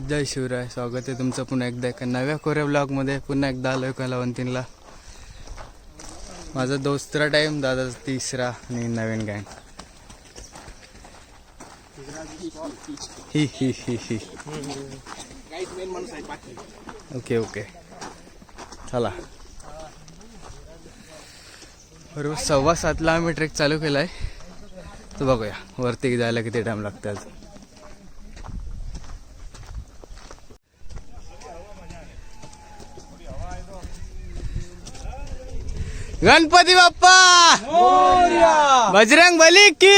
जय शिवराय स्वागत आहे तुमचं पुन्हा एकदा एका नव्या कोऱ्या ब्लॉगमध्ये पुन्हा एकदा आलोय कलावंतीनला माझा दुसरा टाईम दादाचा तिसरा आणि नवीन गँग ही ही ही ही ओके ओके चला. बरोबर सव्वा सातला आम्ही ट्रेक चालू केला आहे तर बघूया. वरती जायला किती टाइम लागतो आज गणपती बाप्पा! बजरंग बली की!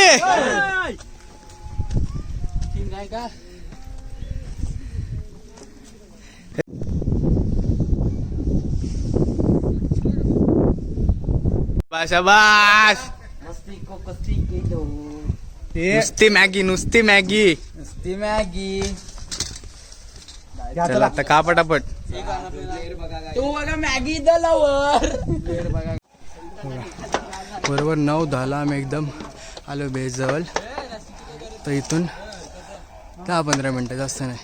शाबास नुसती मॅगी नुसती मॅगी. नुसती मॅगी. चला आता का पटापट. तू बघा मॅगी दलावर बरोबर नऊ दहाला आम्ही एकदम. आलो बेस जवळ तर इथून दहा पंधरा मिनटं जास्त नाही.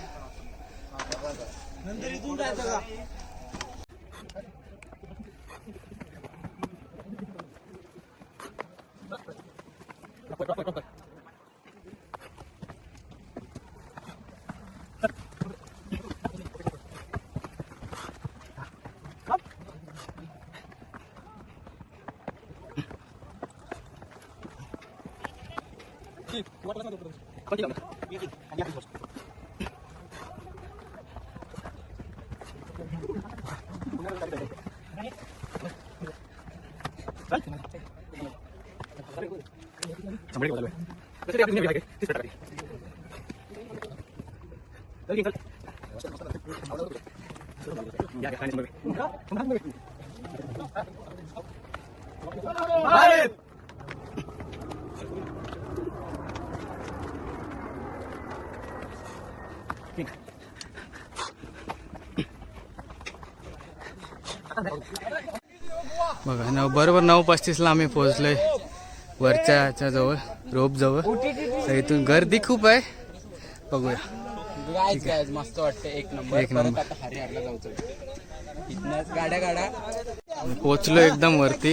संभल के बता दो तेरे अपने भी आगे इस तरह करके लेकिन कल या खाने में भारत बघा नऊ बरोबर नऊ पस्तीसला आम्ही पोहोचलोय. वरच्या ह्याच्या जवळ रोप जवळ. तर इथून गर्दी खूप आहे. बघूया. मस्त वाटतं एक नंबर. एक नंबर. आता हरिहरला जाऊचं. इथनच गाड्या गाड्या. पोहोचलो एकदम वरती.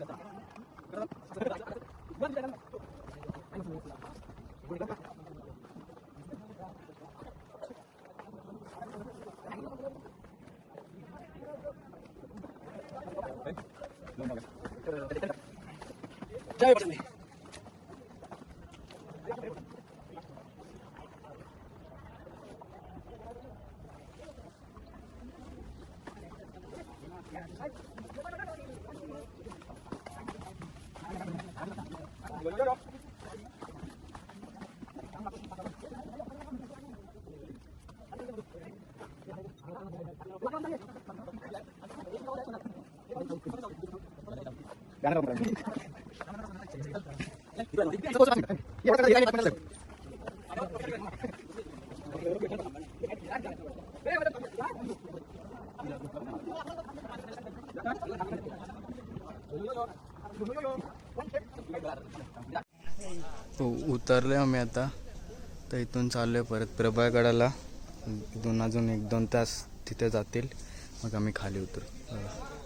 Jaya Pak Jangan kamu berani. हो उतरले आम्ही आता. तर इथून चाललोय परत प्रभागडाला. इथून अजून एक दोन तास तिथे जातील. मग आम्ही खाली उतरू.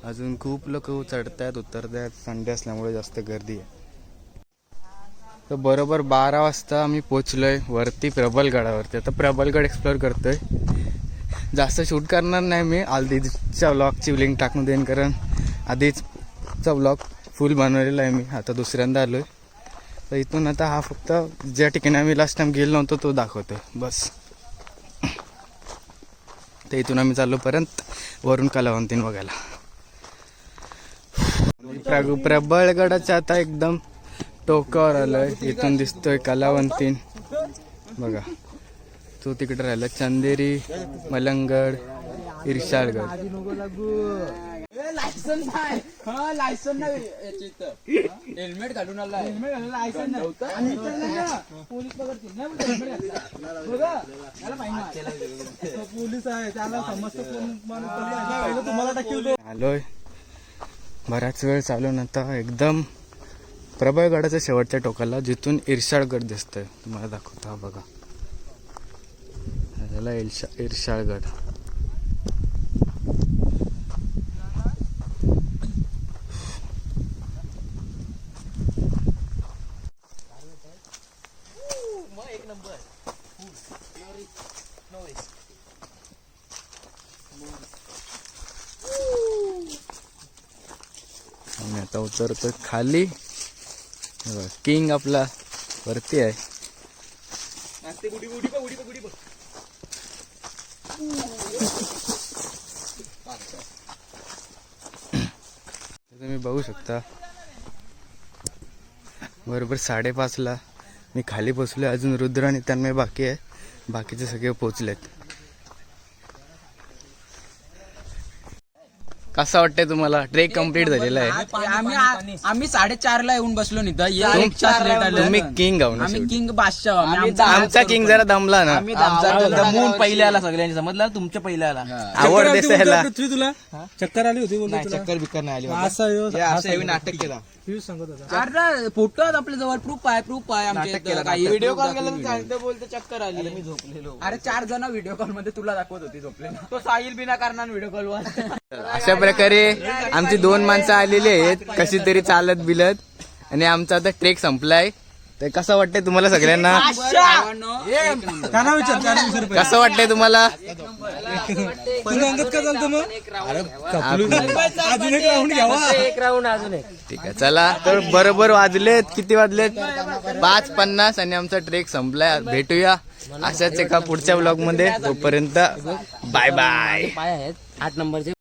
अजून खूप लोक चढतायत उतरतायत. संडे असल्यामुळे जास्त गर्दी आहे. तर बरोबर बारा वाजता आम्ही पोचलो आहे वरती प्रबलगडावरती आता प्रबलगड एक्सप्लोअर आहे जास्त शूट करणार नाही मी. आधीच्या व्लॉगची लिंक टाकून देईन कारण आधीचचा व्लॉग फुल बनवलेला आहे मी. आता दुसऱ्यांदा आलो आहे तर इथून आता हा फक्त ज्या ठिकाणी आम्ही लास्ट टाइम गेलो नव्हतो तो दाखवतो बस. तर इथून आम्ही चाललोपर्यंत वरून कलावंतीन बघायला. प्र- प्रबळगडाच्या आता एकदम टोकावर आलोय. इथून दिसतोय कलावंतीन. बघा. तो तिकडे राहिला. चंदेरी मलंगड इर्शाळगड. नाही हा नाही हेल्मेट घालून आला पोलीस नाही बघा, पोलीस आहे त्याला समजतं तुम्हाला आलोय. बराच वेळ चालून आता एकदम प्रबळगडाच्या शेवटच्या टोकाला जिथून इरशाळगड दिसतोय. तुम्हाला दाखवतो हा बघा. झाला इरशा इरशाळगड आम्ही आता उतरतोय खाली. किंग आपला वरती आहे. तुम्ही बघू शकता. बरोबर साडेपाचला मी खाली पोचलोय अजून रुद्र आणि तन्मय बाकी आहे. बाकीचे सगळे पोचलेत कसं वाटतंय तुम्हाला? ट्रेक कंप्लीट झालेला आहे. आम्ही आम्ही साडेचार ला येऊन बसलो नाही तर ये एक तास लेट आले तुम्ही किंग आहो ना आम्ही शेवटी. किंग बादशाह आम्ही आमचा आमचा किंग जरा दमला ना. दमून पहिले आला सगळ्यांनी समजलं तुमच्या पहिले आला. आवड दिसायला पृथ्वी तुला. चक्कर आली होती बोलतो तुला. चक्कर बिक्कर नाही आली असा नाटक केला. पियुष सांगत होता. अरे फोटो आहेत आपल्या जवळ प्रूफ आहे प्रूफ आहे आमच्या इथं. काही व्हिडिओ कॉल केला. तर. सांगते बोलते चक्कर आली. मी झोपलेलो. अरे चार जण व्हिडिओ कॉलमध्ये तुला दाखवत होती झोपले तो साहिल बिना कारणान व्हिडिओ कॉल वर. अशा प्रकारे आमची दोन माणसं आलेली आहेत. कशी तरी चालत बिलत आणि आमचा आता ट्रेक संपलाय. तर कसं वाटतंय तुम्हाला सगळ्यांना. कसं वाटतंय तुम्हाला? ठीक आहे चला. तर बरोबर वाजलेत. किती वाजलेत? पाच पन्नास आणि आमचा ट्रेक संपलाय. भेटूया अशाच एका पुढच्या ब्लॉगमध्ये. तोपर्यंत बाय बाय आठ नंबरचे.